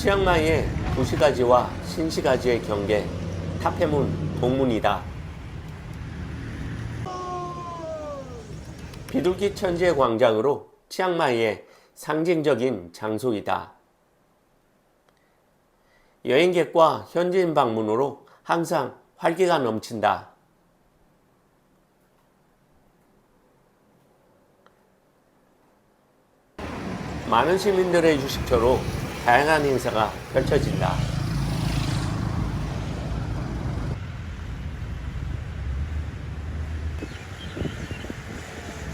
치앙마이의 도시가지와 신시가지의 경계 타페문 동문이다. 비둘기 천지의 광장으로 치앙마이의 상징적인 장소이다. 여행객과 현지인 방문으로 항상 활기가 넘친다. 많은 시민들의 휴식처로 다양한 행사가 펼쳐진다.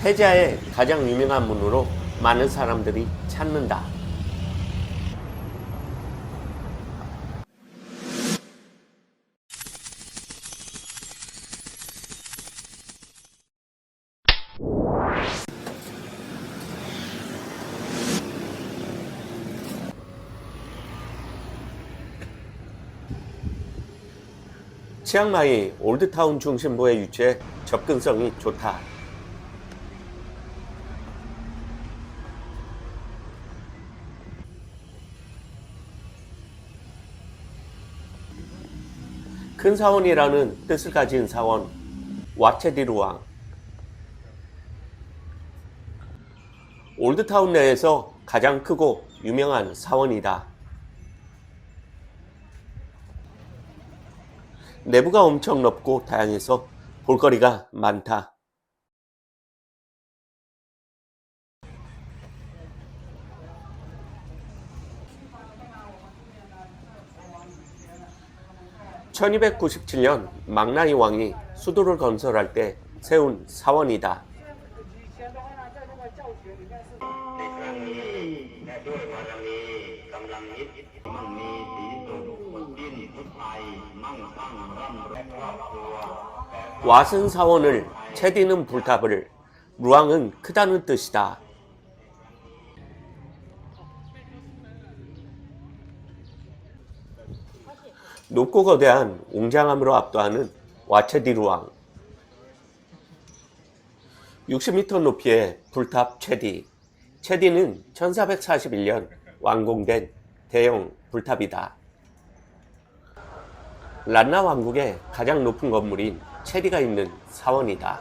해자의 가장 유명한 문으로 많은 사람들이 찾는다. 치앙마이 올드타운 중심부에 위치해 접근성이 좋다. 큰 사원이라는 뜻을 가진 사원 와체디루왕 올드타운 내에서 가장 크고 유명한 사원이다. 내부가 엄청 넓고 다양해서 볼거리가 많다. (1297년) 망나이 왕이 수도를 건설할 때 세운 사원이다. 왓은 사원을 체디는 불탑을 루앙은 크다는 뜻이다. 높고 거대한 웅장함으로 압도하는 와체디 루앙 60m 높이의 불탑 체디 체디는 1441년 완공된 대형 불탑이다. 란나 왕국의 가장 높은 건물인 체리가 있는 사원이다.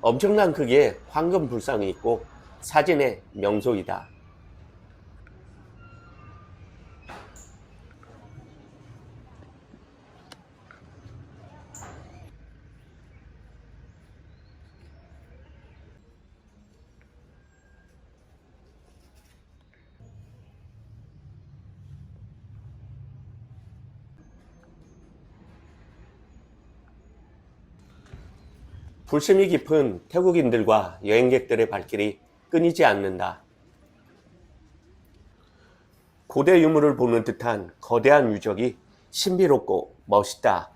엄청난 크기의 황금 불상이 있고 사진의 명소이다. 불심이 깊은 태국인들과 여행객들의 발길이 끊이지 않는다. 고대 유물을 보는 듯한 거대한 유적이 신비롭고 멋있다.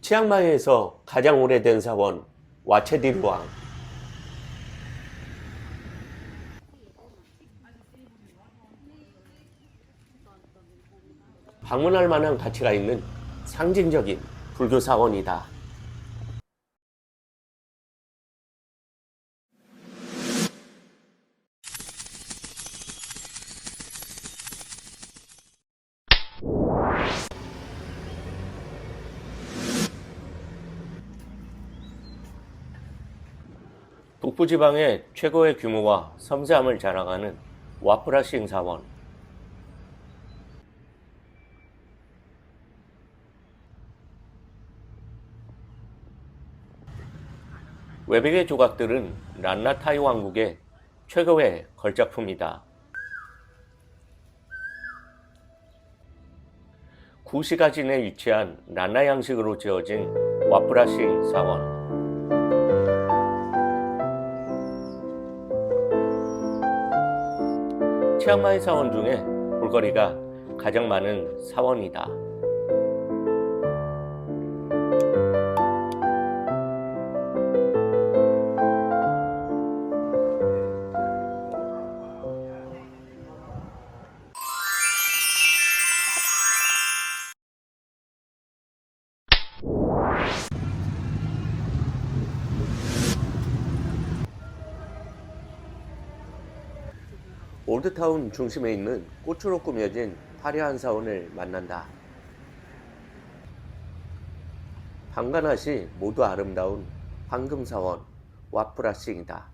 치앙마이에서 가장 오래된 사원 와체디루왕 방문할 만한 가치가 있는 상징적인 불교 사원이다. 북부지방의 최고의 규모와 섬세함을 자랑하는 와프라싱 사원. 외백의 조각들은 란나타이 왕국의 최고의 걸작품이다. 구시가진에 위치한 란나 양식으로 지어진 와프라싱 사원. 치앙마이 사원 중에 볼거리가 가장 많은 사원이다. 올드타운 중심에 있는 꽃으로 꾸며진 화려한 사원을 만난다. 방관하시 모두 아름다운 황금사원 와프라싱이다.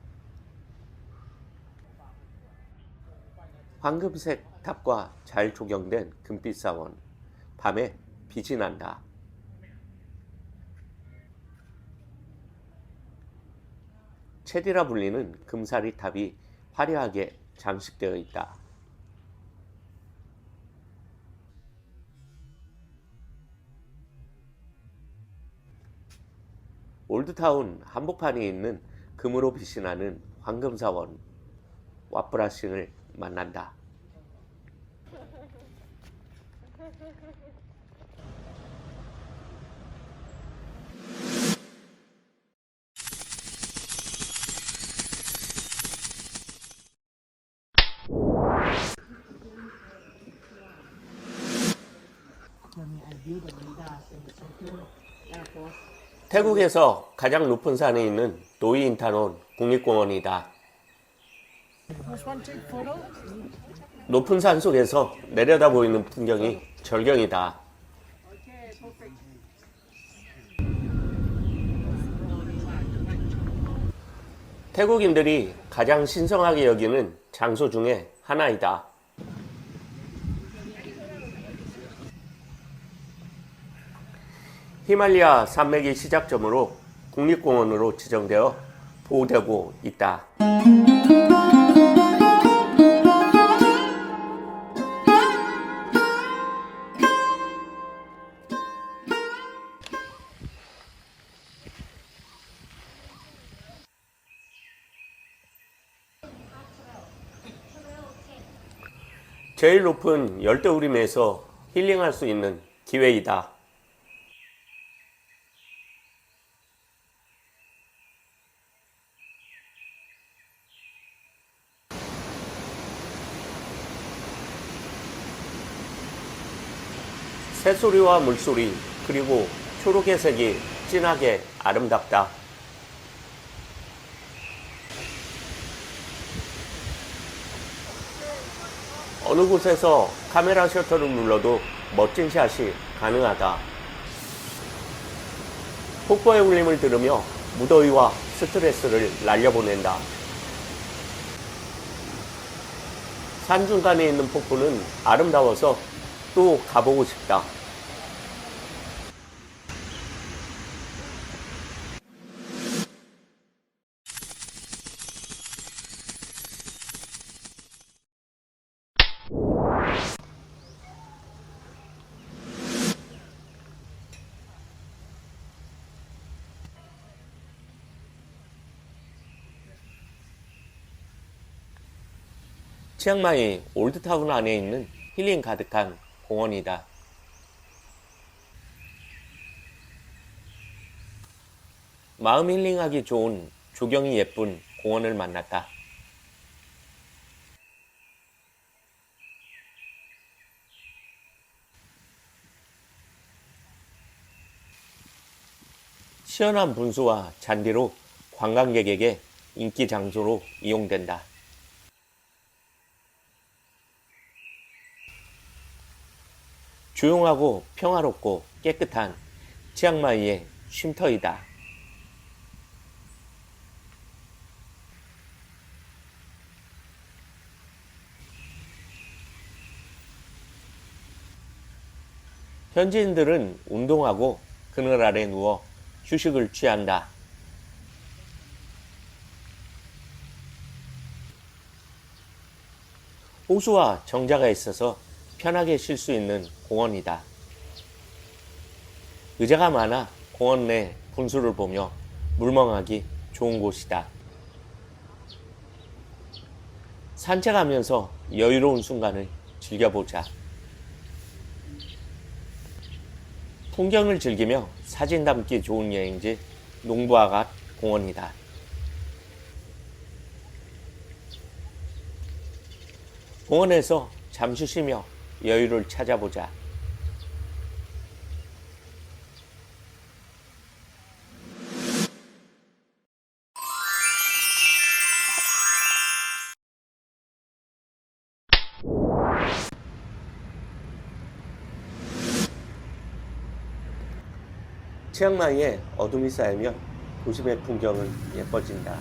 황금색 탑과 잘 조경된 금빛 사원, 밤에 빛이 난다. 체디라 불리는 금사리 탑이 화려하게 장식되어 있다. 올드타운 한복판에 있는 금으로 빛이 나는 황금사원 와프라싱을 만난다. 태국에서 가장 높은 산에 있는 노이인타논 국립공원이다. 높은 산 속에서 내려다 보이는 풍경이 절경이다. 태국인들이 가장 신성하게 여기는 장소 중에 하나이다. 히말리아 산맥이 시작점으로 국립공원으로 지정되어 보호되고 있다. 제일 높은 열대우림에서 힐링할 수 있는 기회이다. 새소리와 물소리 그리고 초록의 색이 진하게 아름답다. 어느 곳에서 카메라 셔터를 눌러도 멋진 샷이 가능하다. 폭포의 울림을 들으며 무더위와 스트레스를 날려보낸다. 산 중간에 있는 폭포는 아름다워서 또 가보고 싶다. 치앙마이 올드타운 안에 있는 힐링 가득한 공원이다. 마음 힐링하기 좋은 조경이 예쁜 공원을 만났다. 시원한 분수와 잔디로 관광객에게 인기 장소로 이용된다. 조용하고 평화롭고 깨끗한 치앙마이의 쉼터이다. 현지인들은 운동하고 그늘 아래 누워 휴식을 취한다. 호수와 정자가 있어서 편하게 쉴 수 있는 공원이다. 의자가 많아 공원 내 분수를 보며 물멍하기 좋은 곳이다. 산책하면서 여유로운 순간을 즐겨보자. 풍경을 즐기며 사진 담기 좋은 여행지 농부아갓 공원이다. 공원에서 잠시 쉬며 여유를 찾아보자. 치앙마이에 어둠이 쌓이면 도심의 풍경은 예뻐진다.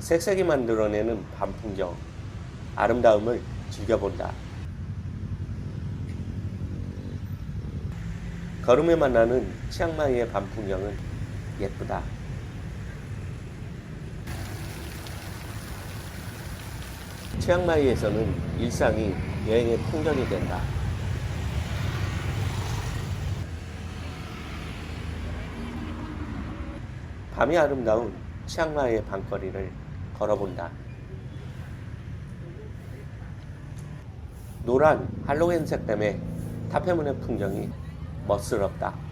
색색이 만들어내는 밤 풍경, 아름다움을 즐겨본다. 걸음에 만나는 치앙마이의 밤 풍경은 예쁘다. 치앙마이에서는 일상이 여행의 풍경이 된다. 밤이 아름다운 치앙마이의 밤거리를 걸어본다. 노란 할로윈색 때문에 타페문의 풍경이 멋스럽다.